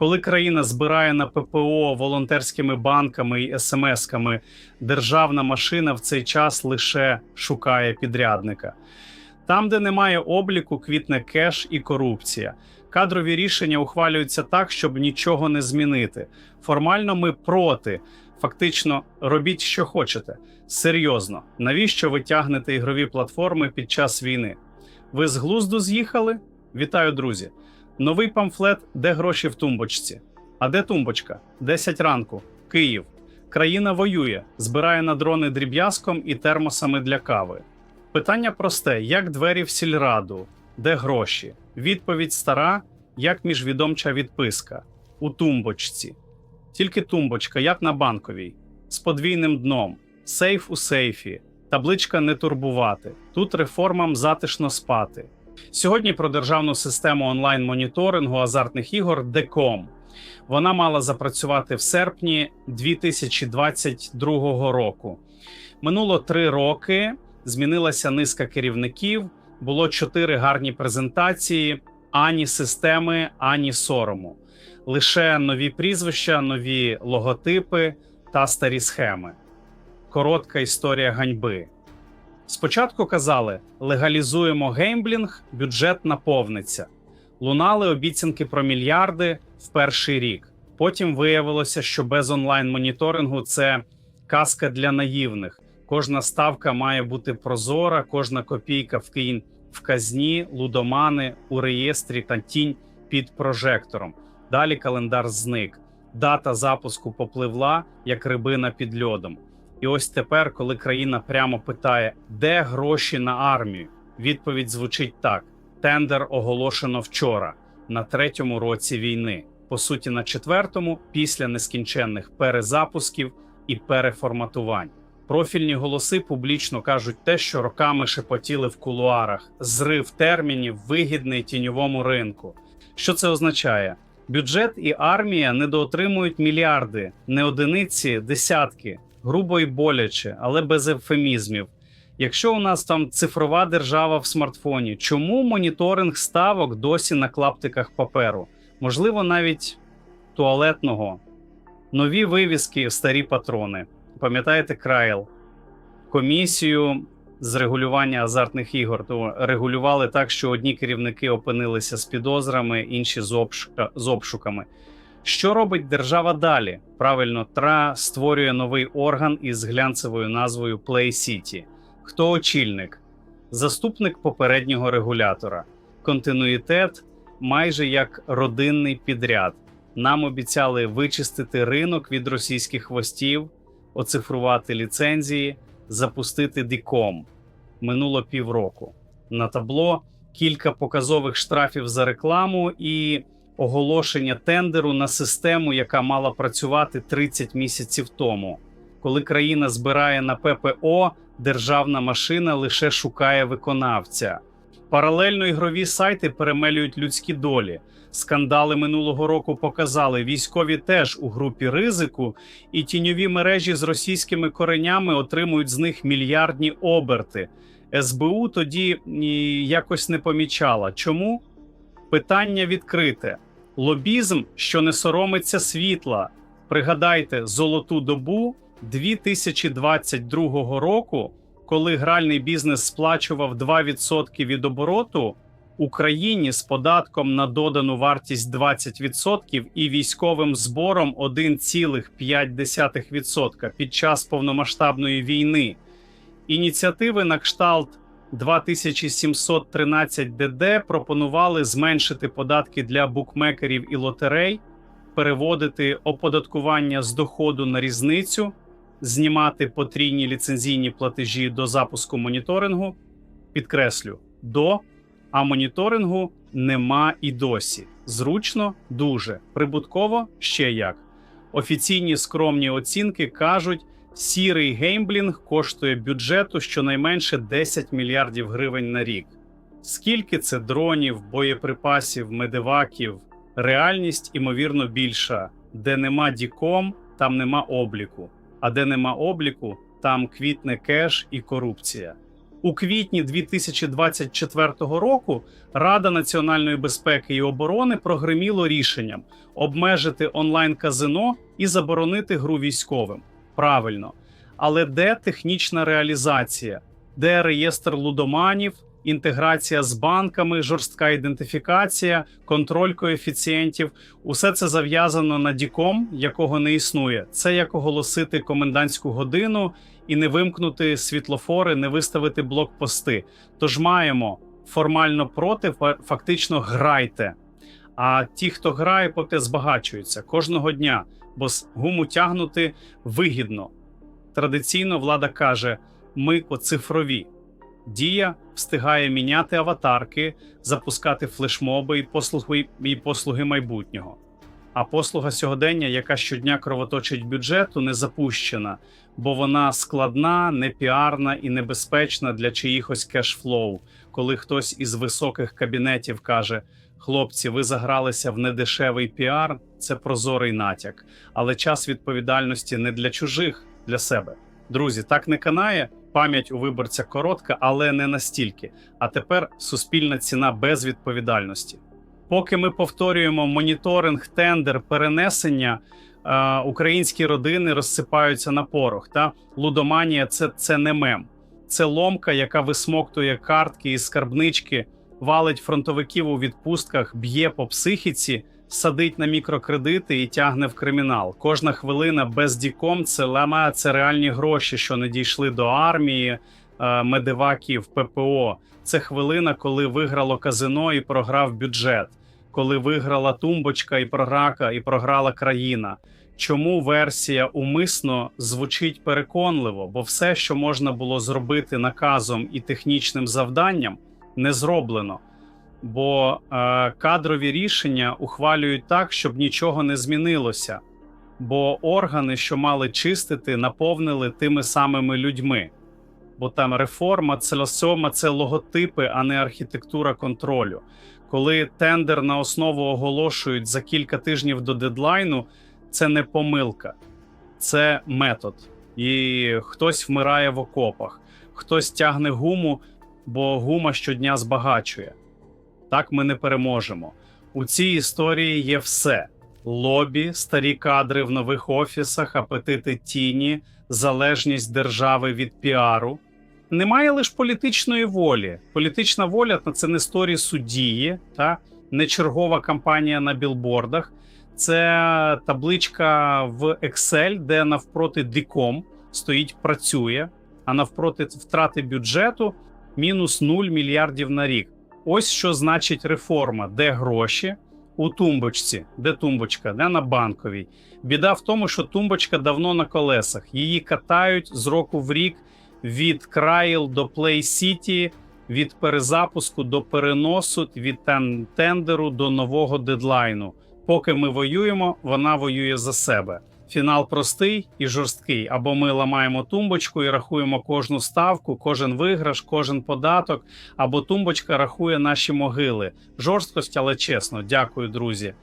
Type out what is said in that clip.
Коли країна збирає на ППО волонтерськими банками і смс-ками, державна машина в цей час лише шукає підрядника. Там, де немає обліку, квітне кеш і корупція. Кадрові рішення ухвалюються так, щоб нічого не змінити. Формально ми проти. Фактично, робіть, що хочете. Серйозно, навіщо ви тягнете ігрові платформи під час війни? Ви з глузду з'їхали? Вітаю, друзі! Новий памфлет Де гроші в тумбочці? А де тумбочка? 10 ранку. Київ. Країна воює, збирає на дрони дріб'язком і термосами для кави. Питання просте: як двері в сільраду? Де гроші? Відповідь стара, як міжвідомча відписка у тумбочці. Тільки тумбочка, як на банковій, з подвійним дном, сейф у сейфі, табличка не турбувати. Тут реформам затишно спати. Сьогодні про державну систему онлайн-моніторингу азартних ігор ДЕКОМ. Вона мала запрацювати в серпні 2022 року. Минуло три роки. Змінилася низка керівників. Було чотири гарні презентації, ані системи, ані сорому. Лише нові прізвища, нові логотипи та старі схеми. Коротка історія ганьби. Спочатку казали: легалізуємо геймблінг, бюджет наповниться. Лунали обіцянки про мільярди в перший рік. Потім виявилося, що без онлайн-моніторингу це казка для наївних. Кожна ставка має бути прозора, кожна копійка вкинь в казні, лудомани у реєстрі та тінь під прожектором. Далі календар зник. Дата запуску попливла як рибина під льодом. І ось тепер, коли країна прямо питає, де гроші на армію, відповідь звучить так: тендер оголошено вчора, на третьому році війни. По суті, на четвертому, після нескінченних перезапусків і переформатувань. Профільні голоси публічно кажуть те, що роками шепотіли в кулуарах: зрив термінів вигідний тіньовому ринку. Що це означає? Бюджет і армія недоотримують мільярди, не одиниці, десятки, грубо і боляче, але без ефемізмів. Якщо у нас там цифрова держава в смартфоні, чому моніторинг ставок досі на клаптиках паперу? Можливо, навіть туалетного, нові вивіски, старі патрони. Пам'ятаєте Крайл? Комісію з регулювання азартних ігор то регулювали так, що одні керівники опинилися з підозрами, інші з, обшука, з обшуками. Що робить держава далі? Правильно, ТРА створює новий орган із глянцевою назвою Play City. Хто очільник? Заступник попереднього регулятора. Континуїтет майже як родинний підряд. Нам обіцяли вичистити ринок від російських хвостів, оцифрувати ліцензії, запустити діком. Минуло півроку. На табло кілька показових штрафів за рекламу і оголошення тендеру на систему, яка мала працювати 30 місяців тому. Коли країна збирає на ППО, державна машина лише шукає виконавця. Паралельно ігрові сайти перемелюють людські долі. Скандали минулого року показали, військові теж у групі ризику, і тіньові мережі з російськими коренями отримують з них мільярдні оберти. СБУ тоді якось не помічала. Чому? Питання відкрите: лобізм, що не соромиться світла. Пригадайте золоту добу 2022 року, коли гральний бізнес сплачував 2% від обороту. Україні з податком на додану вартість 20% і військовим збором 1,5% під час повномасштабної війни. Ініціативи на кшталт 2713 ДД пропонували зменшити податки для букмекерів і лотерей, переводити оподаткування з доходу на різницю, знімати потрійні ліцензійні платежі до запуску моніторингу. Підкреслю до а моніторингу нема і досі. Зручно, дуже прибутково ще як. Офіційні скромні оцінки кажуть, сірий геймблінг коштує бюджету щонайменше 10 мільярдів гривень на рік. Скільки це дронів, боєприпасів, медиваків? Реальність, імовірно, більша. Де нема діком, там нема обліку. А де нема обліку, там квітне кеш і корупція. У квітні 2024 року Рада національної безпеки і оборони прогреміло рішенням обмежити онлайн-казино і заборонити гру військовим. Правильно. Але де технічна реалізація? Де реєстр лудоманів, інтеграція з банками, жорстка ідентифікація, контроль коефіцієнтів? Усе це зав'язано на діком, якого не існує. Це як оголосити комендантську годину і не вимкнути світлофори, не виставити блокпости. Тож маємо формально проти, фактично грайте. А ті, хто грає, поки збагачуються кожного дня, бо з гуму тягнути вигідно. Традиційно влада каже: ми цифрові. Дія встигає міняти аватарки, запускати флешмоби і послуги, і послуги майбутнього. А послуга сьогодення, яка щодня кровоточить бюджету, не запущена, бо вона складна, непіарна і небезпечна для чиїхось кешфлоу, коли хтось із високих кабінетів каже: Хлопці, ви загралися в недешевий піар, це прозорий натяк, але час відповідальності не для чужих, для себе. Друзі, так не канає. Пам'ять у виборця коротка, але не настільки. А тепер суспільна ціна без відповідальності. Поки ми повторюємо моніторинг, тендер, перенесення, е, українські родини розсипаються на порох. Та лудоманія це, це не мем, це ломка, яка висмоктує картки із скарбнички, валить фронтовиків у відпустках, б'є по психіці, садить на мікрокредити і тягне в кримінал. Кожна хвилина без діком це лама, це реальні гроші, що не дійшли до армії, е, медиваків, ППО. Це хвилина, коли виграло казино і програв бюджет, коли виграла тумбочка і програка, і програла країна. Чому версія умисно звучить переконливо? Бо все, що можна було зробити наказом і технічним завданням, не зроблено. Бо е, кадрові рішення ухвалюють так, щоб нічого не змінилося. Бо органи, що мали чистити, наповнили тими самими людьми. Бо там реформа, целосома це логотипи, а не архітектура контролю. Коли тендер на основу оголошують за кілька тижнів до дедлайну, це не помилка, це метод. І хтось вмирає в окопах, хтось тягне гуму, бо гума щодня збагачує. Так ми не переможемо. У цій історії є все: лобі, старі кадри в нових офісах, апетити тіні, залежність держави від піару. Немає лише політичної волі. Політична воля це не сторі суддії, та не чергова кампанія на білбордах. Це табличка в Excel, де навпроти диком стоїть працює, а навпроти втрати бюджету мінус 0 мільярдів на рік. Ось що значить реформа, де гроші у тумбочці, де тумбочка, де на банковій. Біда в тому, що тумбочка давно на колесах. Її катають з року в рік від країл до Play City, від перезапуску до переносу, від тендеру до нового дедлайну. Поки ми воюємо, вона воює за себе. Фінал простий і жорсткий. Або ми ламаємо тумбочку і рахуємо кожну ставку, кожен виграш, кожен податок, або тумбочка рахує наші могили. Жорсткость, але чесно. Дякую, друзі.